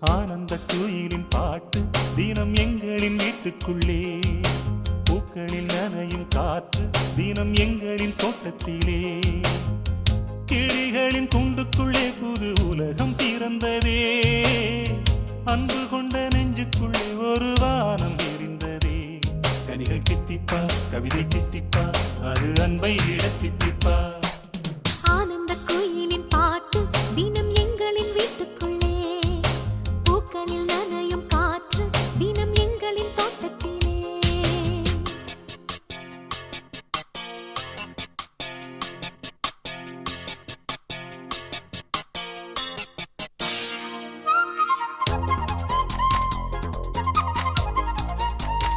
ஆனந்த குயிலின் பாட்டு தினம் எங்களின் வீட்டுக்குள்ளே. பூக்களின் நனையும் காற்று தினம் எங்களின் தோட்டத்திலே. கிளிகளின் துண்டுக்குள்ளே புது உலகம் பிறந்ததே. அன்பு கொண்ட நெஞ்சுக்குள்ளே ஒரு வானம் இருந்ததே கனிகள் தித்திப்பா கவிதை தித்திப்பா அது அன்பை இடத்தித்திப்பா.